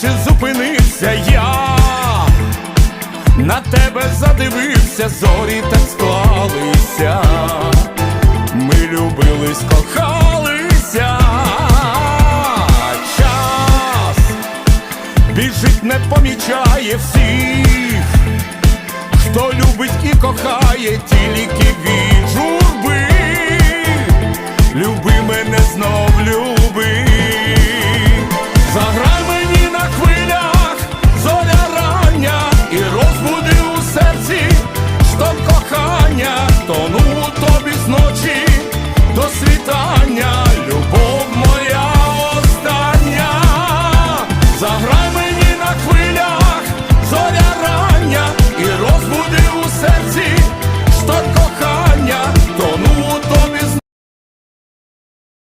чи зупинився я, на тебе задивився, зорі так склалися, ми любились, кохалися, час біжить, не помічає всіх, хто любить і кохає, тільки відчув. Doce